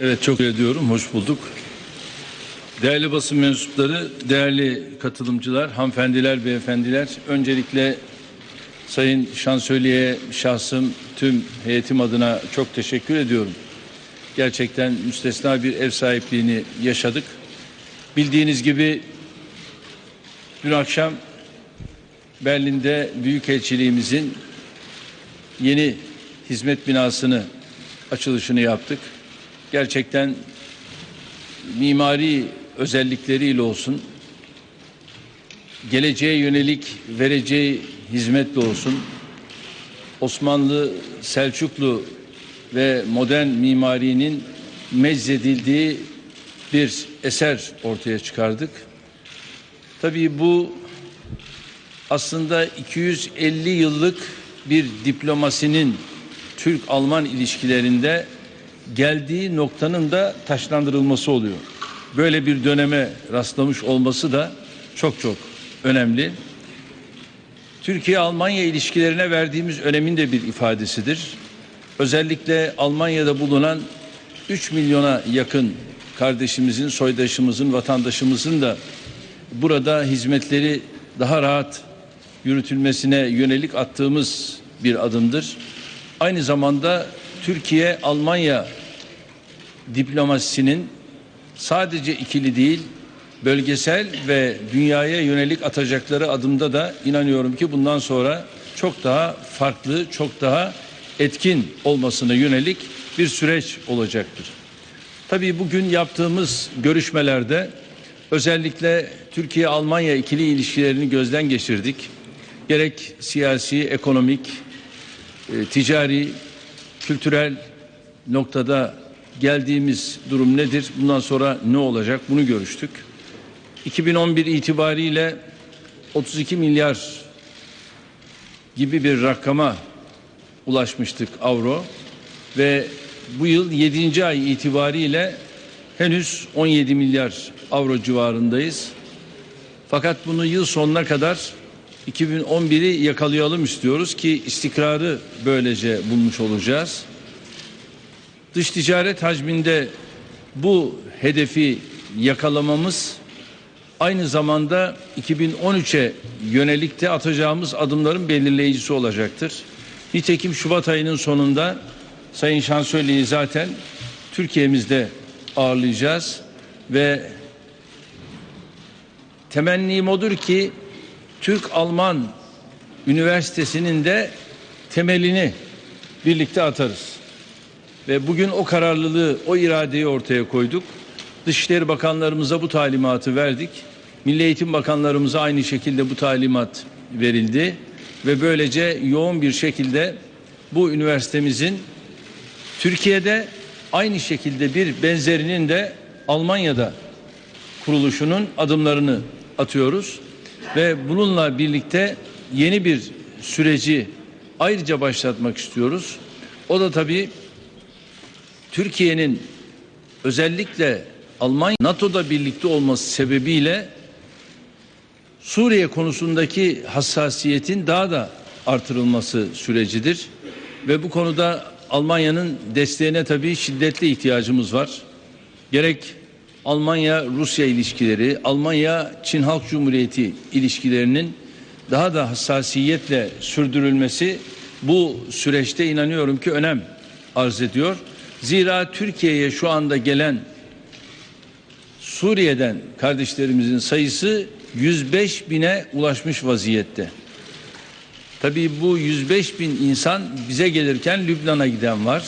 Evet çok ediyorum. Hoş bulduk. Değerli basın mensupları, değerli katılımcılar, hanımefendiler, beyefendiler. Öncelikle Sayın Şansölye'ye şahsım tüm heyetim adına çok teşekkür ediyorum. Gerçekten müstesna bir ev sahipliğini yaşadık. Bildiğiniz gibi dün akşam Berlin'de Büyükelçiliğimizin yeni hizmet binasını açılışını yaptık. Gerçekten mimari özellikleriyle olsun, geleceğe yönelik vereceği hizmetle olsun, Osmanlı, Selçuklu ve modern mimarinin meczedildiği bir eser ortaya çıkardık. Tabii bu aslında 250 yıllık bir diplomasinin Türk-Alman ilişkilerinde geldiği noktanın da taşlandırılması oluyor. Böyle bir döneme rastlamış olması da çok çok önemli. Türkiye-Almanya ilişkilerine verdiğimiz önemin de bir ifadesidir. Özellikle Almanya'da bulunan 3 milyona yakın kardeşimizin, soydaşımızın, vatandaşımızın da burada hizmetleri daha rahat yürütülmesine yönelik attığımız bir adımdır. Aynı zamanda Türkiye-Almanya diplomasisinin sadece ikili değil, bölgesel ve dünyaya yönelik atacakları adımda da inanıyorum ki bundan sonra çok daha farklı, çok daha etkin olmasına yönelik bir süreç olacaktır. Tabii bugün yaptığımız görüşmelerde özellikle Türkiye-Almanya ikili ilişkilerini gözden geçirdik. Gerek siyasi, ekonomik, e, ticari, kültürel noktada geldiğimiz durum nedir? Bundan sonra ne olacak? Bunu görüştük. 2011 itibariyle 32 milyar gibi bir rakama ulaşmıştık avro ve bu yıl 7. ay itibariyle henüz 17 milyar avro civarındayız. Fakat bunu yıl sonuna kadar 2011'i yakalayalım istiyoruz ki istikrarı böylece bulmuş olacağız. Dış ticaret hacminde bu hedefi yakalamamız aynı zamanda 2013'e yönelik de atacağımız adımların belirleyicisi olacaktır. Nitekim Şubat ayının sonunda Sayın Şansölye'yi zaten Türkiye'mizde ağırlayacağız ve temennim odur ki Türk-Alman Üniversitesi'nin de temelini birlikte atarız. Ve bugün o kararlılığı, o iradeyi ortaya koyduk. Dışişleri Bakanlarımıza bu talimatı verdik. Milli Eğitim Bakanlarımıza aynı şekilde bu talimat verildi. Ve böylece yoğun bir şekilde bu üniversitemizin Türkiye'de aynı şekilde bir benzerinin de Almanya'da kuruluşunun adımlarını atıyoruz ve bununla birlikte yeni bir süreci ayrıca başlatmak istiyoruz. O da tabii Türkiye'nin özellikle Almanya NATO'da birlikte olması sebebiyle Suriye konusundaki hassasiyetin daha da artırılması sürecidir. Ve bu konuda Almanya'nın desteğine tabii şiddetli ihtiyacımız var. Gerek Almanya-Rusya ilişkileri, Almanya-Çin Halk Cumhuriyeti ilişkilerinin daha da hassasiyetle sürdürülmesi bu süreçte inanıyorum ki önem arz ediyor. Zira Türkiye'ye şu anda gelen Suriye'den kardeşlerimizin sayısı 105 bine ulaşmış vaziyette. Tabii bu 105 bin insan bize gelirken Lübnan'a giden var.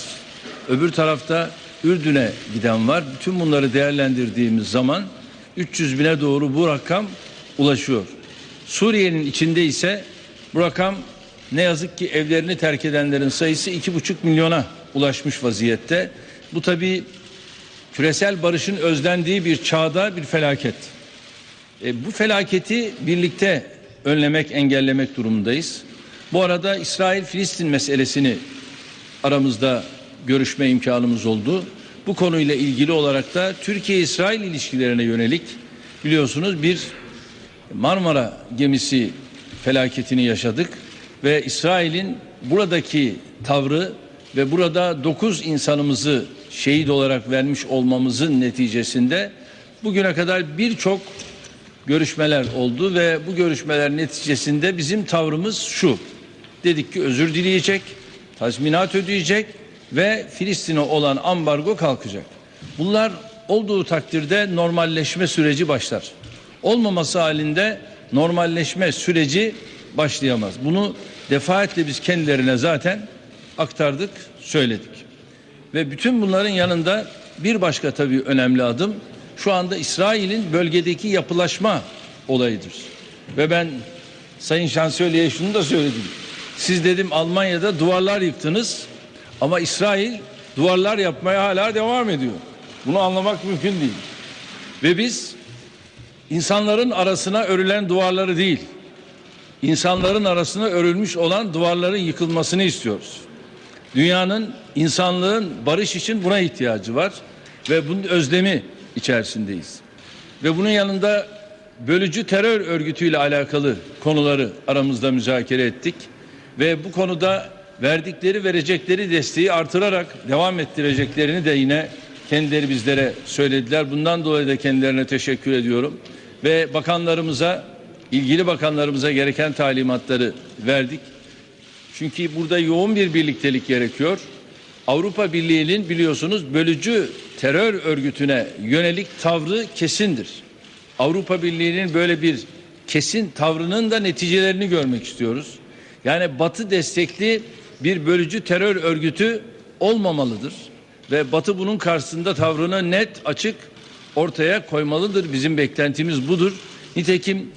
Öbür tarafta Ürdün'e giden var. Bütün bunları değerlendirdiğimiz zaman 300 bine doğru bu rakam ulaşıyor. Suriye'nin içinde ise bu rakam ne yazık ki evlerini terk edenlerin sayısı 2,5 milyona ulaşmış vaziyette. Bu tabii küresel barışın özlendiği bir çağda bir felaket. E, bu felaketi birlikte önlemek, engellemek durumundayız. Bu arada İsrail-Filistin meselesini aramızda görüşme imkanımız oldu. Bu konuyla ilgili olarak da Türkiye-İsrail ilişkilerine yönelik biliyorsunuz bir Marmara gemisi felaketini yaşadık ve İsrail'in buradaki tavrı ve burada 9 insanımızı şehit olarak vermiş olmamızın neticesinde bugüne kadar birçok görüşmeler oldu ve bu görüşmeler neticesinde bizim tavrımız şu. Dedik ki özür dileyecek, tazminat ödeyecek ve Filistin'e olan ambargo kalkacak. Bunlar olduğu takdirde normalleşme süreci başlar. Olmaması halinde normalleşme süreci başlayamaz. Bunu defaatle biz kendilerine zaten aktardık, söyledik. Ve bütün bunların yanında bir başka tabii önemli adım şu anda İsrail'in bölgedeki yapılaşma olayıdır. Ve ben Sayın Şansölye'ye şunu da söyledim. Siz dedim Almanya'da duvarlar yıktınız ama İsrail duvarlar yapmaya hala devam ediyor. Bunu anlamak mümkün değil. Ve biz insanların arasına örülen duvarları değil, insanların arasına örülmüş olan duvarların yıkılmasını istiyoruz. Dünyanın, insanlığın barış için buna ihtiyacı var ve bunun özlemi içerisindeyiz. Ve bunun yanında bölücü terör örgütüyle alakalı konuları aramızda müzakere ettik ve bu konuda verdikleri verecekleri desteği artırarak devam ettireceklerini de yine kendileri bizlere söylediler. Bundan dolayı da kendilerine teşekkür ediyorum ve bakanlarımıza ilgili bakanlarımıza gereken talimatları verdik. Çünkü burada yoğun bir birliktelik gerekiyor. Avrupa Birliği'nin biliyorsunuz bölücü terör örgütüne yönelik tavrı kesindir. Avrupa Birliği'nin böyle bir kesin tavrının da neticelerini görmek istiyoruz. Yani Batı destekli bir bölücü terör örgütü olmamalıdır ve Batı bunun karşısında tavrını net, açık ortaya koymalıdır. Bizim beklentimiz budur. Nitekim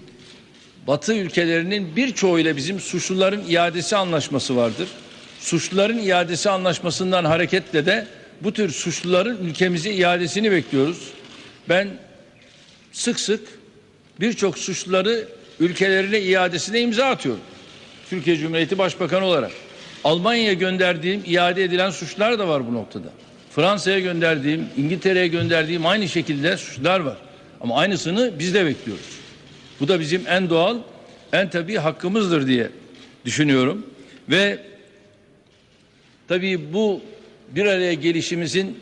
Batı ülkelerinin birçoğuyla bizim suçluların iadesi anlaşması vardır. Suçluların iadesi anlaşmasından hareketle de bu tür suçluların ülkemize iadesini bekliyoruz. Ben sık sık birçok suçluları ülkelerine iadesine imza atıyorum. Türkiye Cumhuriyeti Başbakanı olarak. Almanya'ya gönderdiğim iade edilen suçlar da var bu noktada. Fransa'ya gönderdiğim, İngiltere'ye gönderdiğim aynı şekilde suçlar var. Ama aynısını biz de bekliyoruz. Bu da bizim en doğal, en tabii hakkımızdır diye düşünüyorum. Ve tabii bu bir araya gelişimizin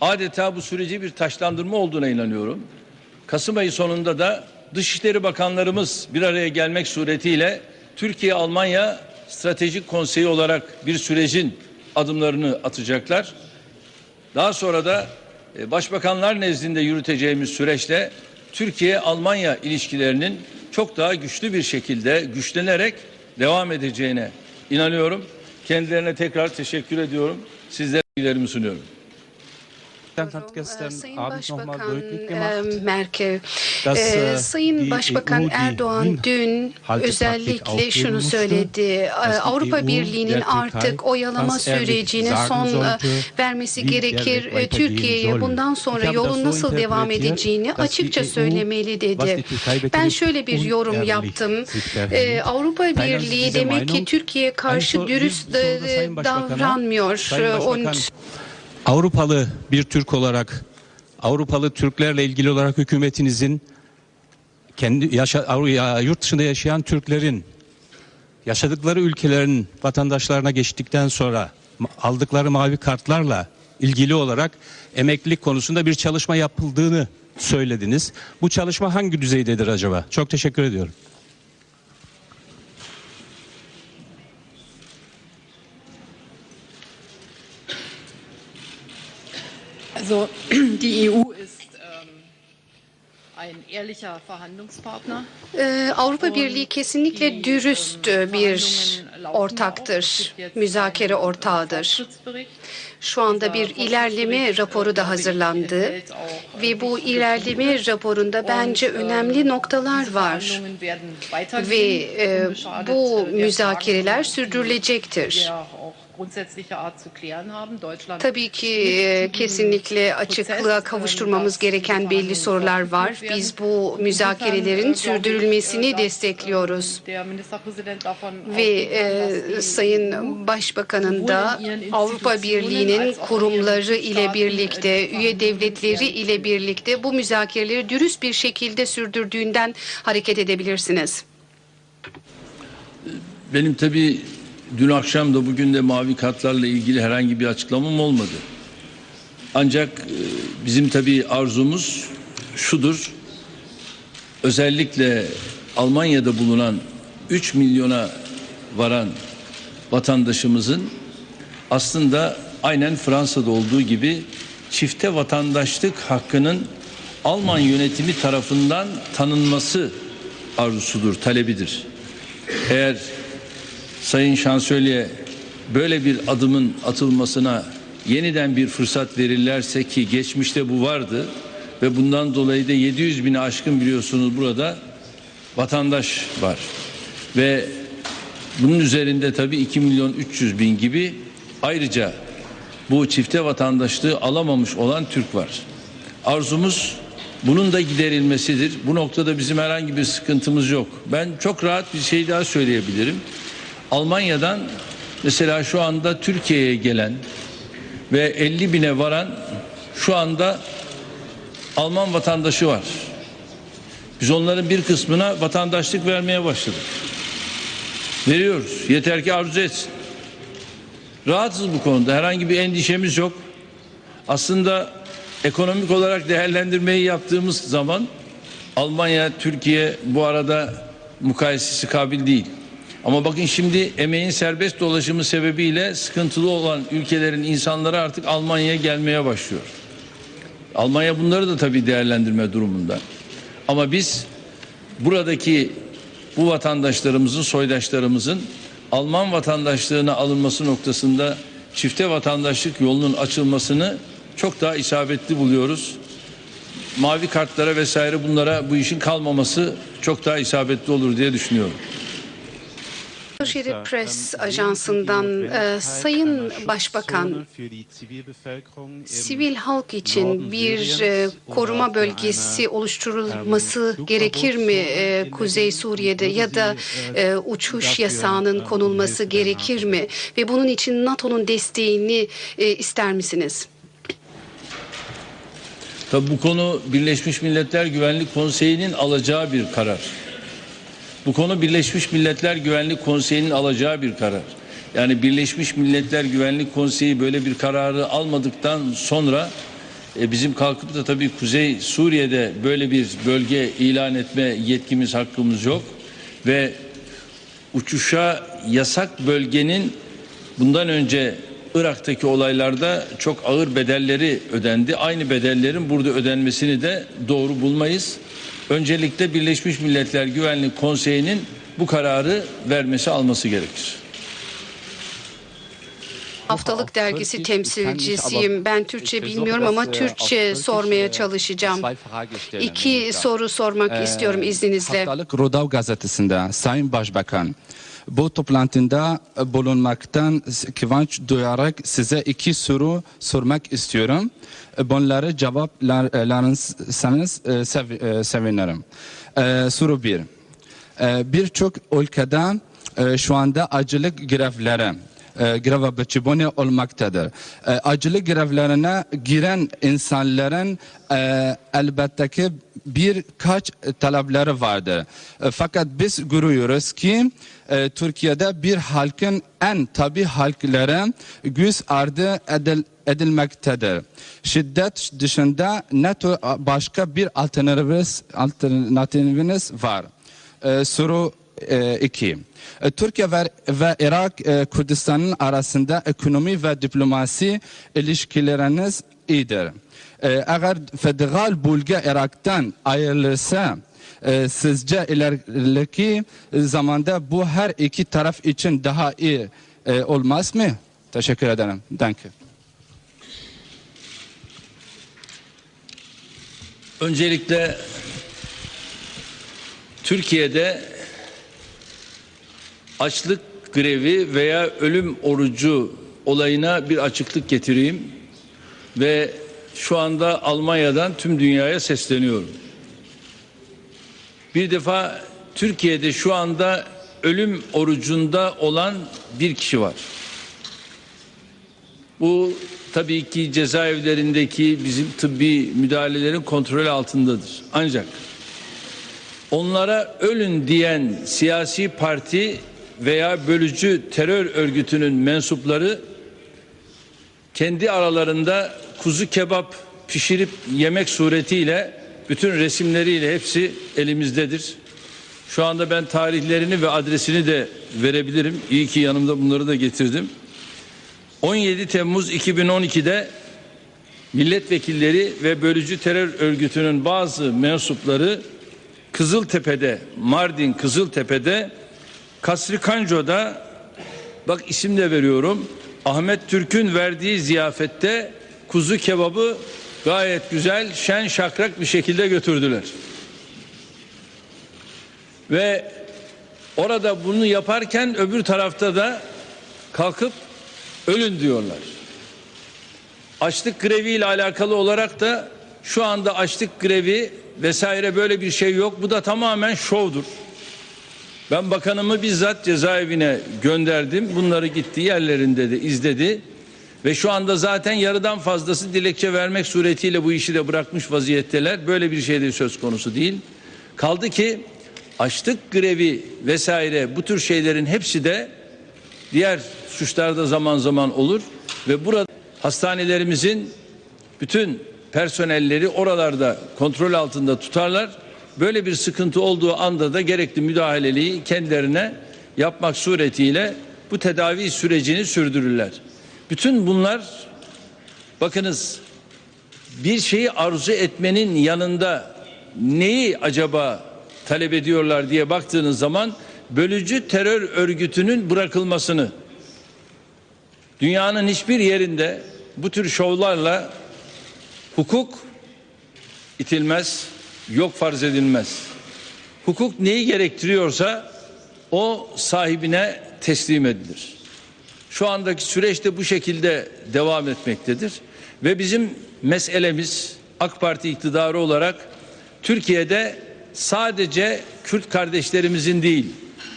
adeta bu süreci bir taşlandırma olduğuna inanıyorum. Kasım ayı sonunda da Dışişleri Bakanlarımız bir araya gelmek suretiyle Türkiye-Almanya Stratejik Konseyi olarak bir sürecin adımlarını atacaklar. Daha sonra da e, başbakanlar nezdinde yürüteceğimiz süreçte Türkiye-Almanya ilişkilerinin çok daha güçlü bir şekilde güçlenerek devam edeceğine inanıyorum. Kendilerine tekrar teşekkür ediyorum. Sizlere bilgilerimi sunuyorum. Sayın Abend nochmal Başbakan e, Merkel, dass, e, Sayın Başbakan Erdoğan dün özellikle şunu söyledi. E, die Avrupa Birliği'nin artık oyalama sürecine son e, vermesi gerekir. Türkiye'ye bundan sonra yolun nasıl devam edeceğini açıkça söylemeli dedi. Ben şöyle bir yorum yaptım. E. Avrupa Birliği demek ki? Türkiye'ye karşı dürüst Sayın davranmıyor. Sayın und Avrupalı bir Türk olarak Avrupalı Türklerle ilgili olarak hükümetinizin kendi yaşa, yurt dışında yaşayan Türklerin yaşadıkları ülkelerin vatandaşlarına geçtikten sonra aldıkları mavi kartlarla ilgili olarak emeklilik konusunda bir çalışma yapıldığını söylediniz. Bu çalışma hangi düzeydedir acaba? Çok teşekkür ediyorum. Also die EU ist ähm, ein ehrlicher Verhandlungspartner. Ee, Avrupa Birliği kesinlikle dürüst ähm, bir auch. Es ortaktır, müzakere äh, ortağıdır. Şu anda bir ilerleme raporu da hazırlandı ve bu ilerleme raporunda bence önemli noktalar var ve e, bu müzakereler sürdürülecektir. Tabii ki e, kesinlikle açıklığa kavuşturmamız gereken belli sorular var. Biz bu müzakerelerin sürdürülmesini destekliyoruz. Ve e, Sayın Başbakanın da Avrupa Birliği'nin kurumları ile birlikte, üye devletleri ile birlikte bu müzakereleri dürüst bir şekilde sürdürdüğünden hareket edebilirsiniz. Benim tabii dün akşam da bugün de mavi kartlarla ilgili herhangi bir açıklamam olmadı. Ancak e, bizim tabii arzumuz şudur. Özellikle Almanya'da bulunan 3 milyona varan vatandaşımızın aslında aynen Fransa'da olduğu gibi çifte vatandaşlık hakkının Alman yönetimi tarafından tanınması arzusudur, talebidir. Eğer Sayın Şansölye böyle bir adımın atılmasına yeniden bir fırsat verirlerse ki geçmişte bu vardı ve bundan dolayı da 700 bini aşkın biliyorsunuz burada vatandaş var. Ve bunun üzerinde tabii 2 milyon 300 bin gibi ayrıca bu çifte vatandaşlığı alamamış olan Türk var. Arzumuz bunun da giderilmesidir. Bu noktada bizim herhangi bir sıkıntımız yok. Ben çok rahat bir şey daha söyleyebilirim. Almanya'dan mesela şu anda Türkiye'ye gelen ve 50 bine varan şu anda Alman vatandaşı var. Biz onların bir kısmına vatandaşlık vermeye başladık. Veriyoruz. Yeter ki arzu etsin. Rahatsız bu konuda. Herhangi bir endişemiz yok. Aslında ekonomik olarak değerlendirmeyi yaptığımız zaman Almanya, Türkiye bu arada mukayesesi kabil değil. Ama bakın şimdi emeğin serbest dolaşımı sebebiyle sıkıntılı olan ülkelerin insanları artık Almanya'ya gelmeye başlıyor. Almanya bunları da tabii değerlendirme durumunda. Ama biz buradaki bu vatandaşlarımızın, soydaşlarımızın Alman vatandaşlığına alınması noktasında çifte vatandaşlık yolunun açılmasını çok daha isabetli buluyoruz. Mavi kartlara vesaire bunlara bu işin kalmaması çok daha isabetli olur diye düşünüyorum. Associated Press ajansından e, Sayın Başbakan sivil halk için bir e, koruma bölgesi oluşturulması gerekir mi e, Kuzey Suriye'de ya da e, uçuş yasağının konulması gerekir mi ve bunun için NATO'nun desteğini e, ister misiniz? Tabii bu konu Birleşmiş Milletler Güvenlik Konseyi'nin alacağı bir karar. Bu konu Birleşmiş Milletler Güvenlik Konseyi'nin alacağı bir karar. Yani Birleşmiş Milletler Güvenlik Konseyi böyle bir kararı almadıktan sonra e, bizim kalkıp da tabii Kuzey Suriye'de böyle bir bölge ilan etme yetkimiz hakkımız yok ve uçuşa yasak bölgenin bundan önce Irak'taki olaylarda çok ağır bedelleri ödendi. Aynı bedellerin burada ödenmesini de doğru bulmayız. Öncelikle Birleşmiş Milletler Güvenlik Konseyi'nin bu kararı vermesi alması gerekir. Haftalık dergisi temsilcisiyim. Ben Türkçe bilmiyorum ama Türkçe sormaya çalışacağım. İki soru sormak istiyorum izninizle. Haftalık Rodav gazetesinde Sayın Başbakan bu toplantıda bulunmaktan kıvanç duyarak size iki soru sormak istiyorum. Bunları cevaplarsanız sev- e, sevinirim. E, Soru bir. E, Birçok ülkede e, şu anda acılık grevleri e, greve biçimini olmaktadır. E, acılık grevlerine giren insanların e, elbette ki birkaç talepleri vardır. E, fakat biz görüyoruz ki e, Türkiye'de bir halkın en tabi halkları göz ardı edil, edilmektedir. Şiddet dışında tür başka bir alternatifiniz, alternatifiniz var. E, soru 2. Türkiye ve, Irak e, Kürdistan'ın arasında ekonomi ve diplomasi ilişkileriniz iyidir. E, eğer federal bölge Irak'tan ayrılırsa e, sizce ileriki zamanda bu her iki taraf için daha iyi e, olmaz mı? Teşekkür ederim. Danke. Öncelikle Türkiye'de açlık grevi veya ölüm orucu olayına bir açıklık getireyim ve şu anda Almanya'dan tüm dünyaya sesleniyorum. Bir defa Türkiye'de şu anda ölüm orucunda olan bir kişi var. Bu tabii ki cezaevlerindeki bizim tıbbi müdahalelerin kontrol altındadır. Ancak onlara ölün diyen siyasi parti veya bölücü terör örgütünün mensupları kendi aralarında kuzu kebap pişirip yemek suretiyle bütün resimleriyle hepsi elimizdedir. Şu anda ben tarihlerini ve adresini de verebilirim. İyi ki yanımda bunları da getirdim. 17 Temmuz 2012'de milletvekilleri ve bölücü terör örgütünün bazı mensupları Kızıltepe'de, Mardin Kızıltepe'de, Kasri Kanco'da bak isim de veriyorum. Ahmet Türk'ün verdiği ziyafette kuzu kebabı gayet güzel, şen şakrak bir şekilde götürdüler. Ve orada bunu yaparken öbür tarafta da kalkıp ölün diyorlar. Açlık grevi ile alakalı olarak da şu anda açlık grevi vesaire böyle bir şey yok. Bu da tamamen şovdur. Ben bakanımı bizzat cezaevine gönderdim. Bunları gitti yerlerinde de izledi. Ve şu anda zaten yarıdan fazlası dilekçe vermek suretiyle bu işi de bırakmış vaziyetteler. Böyle bir şey de söz konusu değil. Kaldı ki açlık grevi vesaire bu tür şeylerin hepsi de diğer suçlarda zaman zaman olur ve burada hastanelerimizin bütün personelleri oralarda kontrol altında tutarlar. Böyle bir sıkıntı olduğu anda da gerekli müdahaleliği kendilerine yapmak suretiyle bu tedavi sürecini sürdürürler. Bütün bunlar bakınız bir şeyi arzu etmenin yanında neyi acaba talep ediyorlar diye baktığınız zaman bölücü terör örgütünün bırakılmasını dünyanın hiçbir yerinde bu tür şovlarla hukuk itilmez, yok farz edilmez. Hukuk neyi gerektiriyorsa o sahibine teslim edilir. Şu andaki süreçte bu şekilde devam etmektedir ve bizim meselemiz AK Parti iktidarı olarak Türkiye'de sadece Kürt kardeşlerimizin değil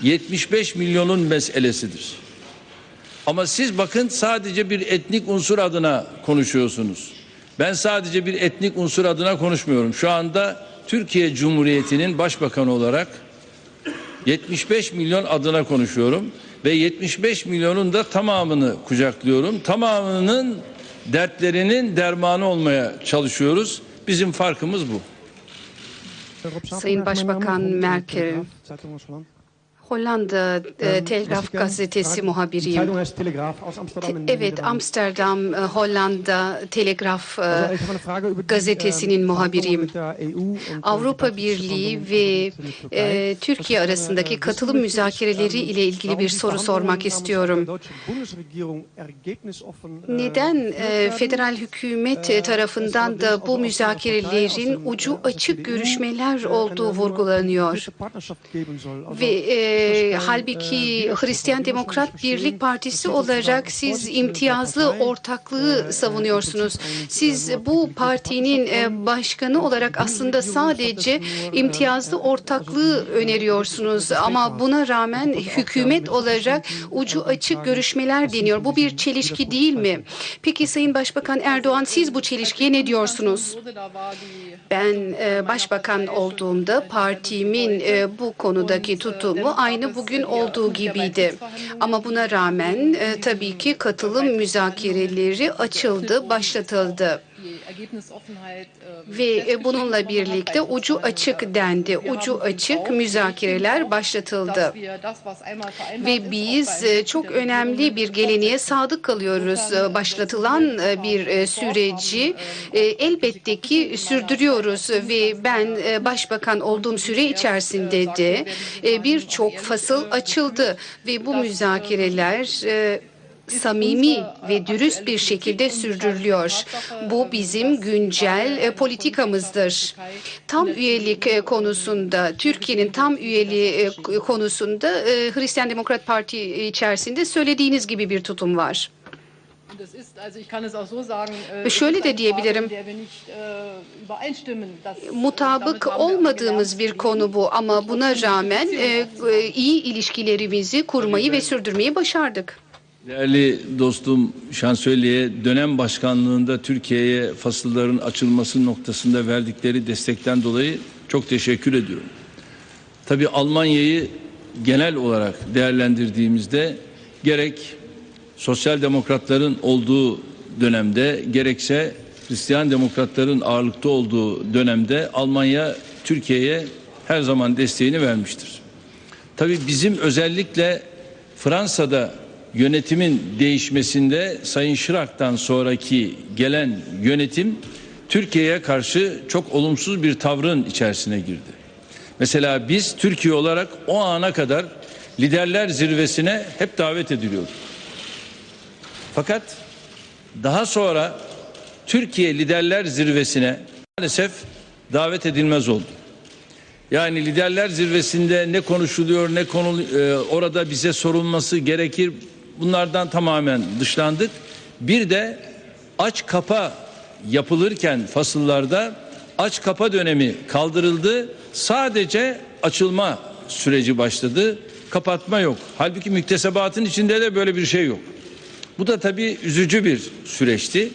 75 milyonun meselesidir. Ama siz bakın sadece bir etnik unsur adına konuşuyorsunuz. Ben sadece bir etnik unsur adına konuşmuyorum. Şu anda Türkiye Cumhuriyeti'nin başbakanı olarak 75 milyon adına konuşuyorum ve 75 milyonun da tamamını kucaklıyorum. Tamamının dertlerinin dermanı olmaya çalışıyoruz. Bizim farkımız bu. Sayın Başbakan Merkel, Hollanda e, Telgraf gazetesi muhabiriyim. Te- Evet, Amsterdam, e, Hollanda Telegraf e, gazetesinin muhabiriyim. Avrupa Birliği ve e, Türkiye arasındaki katılım müzakereleri ile ilgili bir soru sormak istiyorum. Neden e, federal hükümet e, tarafından da bu müzakerelerin ucu açık görüşmeler olduğu vurgulanıyor? Ve e, halbuki Hristiyan Demokrat Birlik Partisi olarak siz imtiyazlı ortaklığı savunuyorsunuz. Siz bu partinin e, başkanı olarak aslında sadece imtiyazlı ortaklığı öneriyorsunuz ama buna rağmen hükümet olarak ucu açık görüşmeler deniyor. Bu bir çelişki değil mi? Peki Sayın Başbakan Erdoğan siz bu çelişkiye ne diyorsunuz? Ben e, başbakan olduğumda partimin e, bu konudaki tutumu aynı bugün olduğu gibiydi. Ama buna rağmen e, tabii ki katılım müzakereleri açıldı, başlatıldı. Ve e, bununla birlikte ucu açık dendi. Ucu açık müzakereler başlatıldı. Ve biz e, çok önemli bir geleneğe sadık kalıyoruz. E, Başlatılan bir e, süreci e, elbette ki sürdürüyoruz ve ben başbakan olduğum süre içerisinde de birçok fasıl açıldı ve bu müzakereler samimi ve dürüst bir şekilde sürdürülüyor. Bu bizim güncel e, politikamızdır. Tam üyelik e, konusunda, Türkiye'nin tam üyeliği e, konusunda Hristiyan Demokrat Parti içerisinde söylediğiniz gibi bir tutum var. Şöyle de diyebilirim. Mutabık olmadığımız bir konu bu ama buna rağmen iyi ilişkilerimizi kurmayı ve sürdürmeyi başardık. Değerli dostum şansölye dönem başkanlığında Türkiye'ye fasılların açılması noktasında verdikleri destekten dolayı çok teşekkür ediyorum. Tabii Almanya'yı genel olarak değerlendirdiğimizde gerek sosyal demokratların olduğu dönemde gerekse Hristiyan demokratların ağırlıkta olduğu dönemde Almanya Türkiye'ye her zaman desteğini vermiştir. Tabii bizim özellikle Fransa'da yönetimin değişmesinde Sayın Şirak'tan sonraki gelen yönetim Türkiye'ye karşı çok olumsuz bir tavrın içerisine girdi. Mesela biz Türkiye olarak o ana kadar liderler zirvesine hep davet ediliyorduk. Fakat daha sonra Türkiye liderler zirvesine maalesef davet edilmez oldu. Yani liderler zirvesinde ne konuşuluyor ne konu e, orada bize sorulması gerekir. Bunlardan tamamen dışlandık. Bir de aç kapa yapılırken fasıllarda aç kapa dönemi kaldırıldı. Sadece açılma süreci başladı. Kapatma yok. Halbuki müktesebatın içinde de böyle bir şey yok. Bu da tabii üzücü bir süreçti.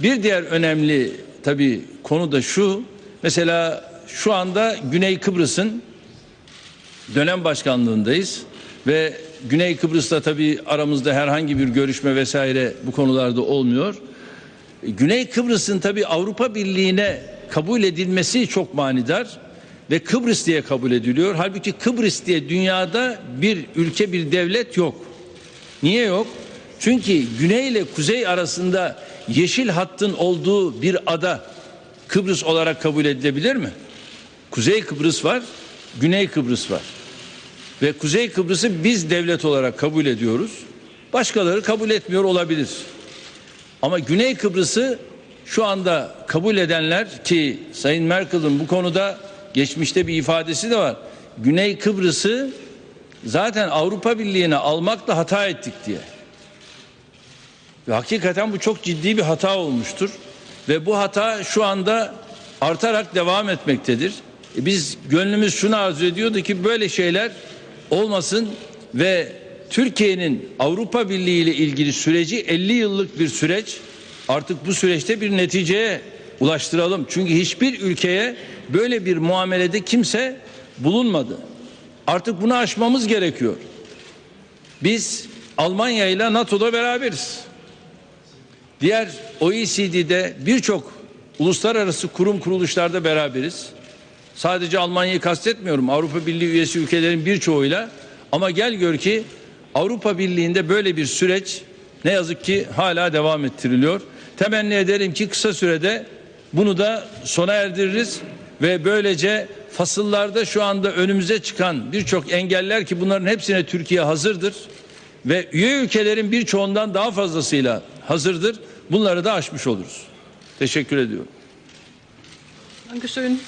Bir diğer önemli tabii konu da şu. Mesela şu anda Güney Kıbrıs'ın dönem başkanlığındayız ve Güney Kıbrıs'ta tabii aramızda herhangi bir görüşme vesaire bu konularda olmuyor. Güney Kıbrıs'ın tabii Avrupa Birliği'ne kabul edilmesi çok manidar ve Kıbrıs diye kabul ediliyor. Halbuki Kıbrıs diye dünyada bir ülke bir devlet yok. Niye yok? Çünkü güney ile kuzey arasında yeşil hattın olduğu bir ada Kıbrıs olarak kabul edilebilir mi? Kuzey Kıbrıs var, Güney Kıbrıs var. Ve Kuzey Kıbrıs'ı biz devlet olarak kabul ediyoruz. Başkaları kabul etmiyor olabilir. Ama Güney Kıbrıs'ı şu anda kabul edenler ki Sayın Merkel'in bu konuda geçmişte bir ifadesi de var. Güney Kıbrıs'ı zaten Avrupa Birliği'ne almakla hata ettik diye. Ve hakikaten bu çok ciddi bir hata olmuştur. Ve bu hata şu anda artarak devam etmektedir. E biz gönlümüz şunu arzu ediyordu ki böyle şeyler olmasın ve Türkiye'nin Avrupa Birliği ile ilgili süreci 50 yıllık bir süreç. Artık bu süreçte bir neticeye ulaştıralım. Çünkü hiçbir ülkeye böyle bir muamelede kimse bulunmadı. Artık bunu aşmamız gerekiyor. Biz Almanya ile NATO'da beraberiz. Diğer OECD'de birçok uluslararası kurum kuruluşlarda beraberiz. Sadece Almanya'yı kastetmiyorum. Avrupa Birliği üyesi ülkelerin birçoğuyla ama gel gör ki Avrupa Birliği'nde böyle bir süreç ne yazık ki hala devam ettiriliyor. Temenni ederim ki kısa sürede bunu da sona erdiririz ve böylece fasıllarda şu anda önümüze çıkan birçok engeller ki bunların hepsine Türkiye hazırdır ve üye ülkelerin birçoğundan daha fazlasıyla hazırdır. Bunları da aşmış oluruz. Teşekkür ediyorum. Dankeschön.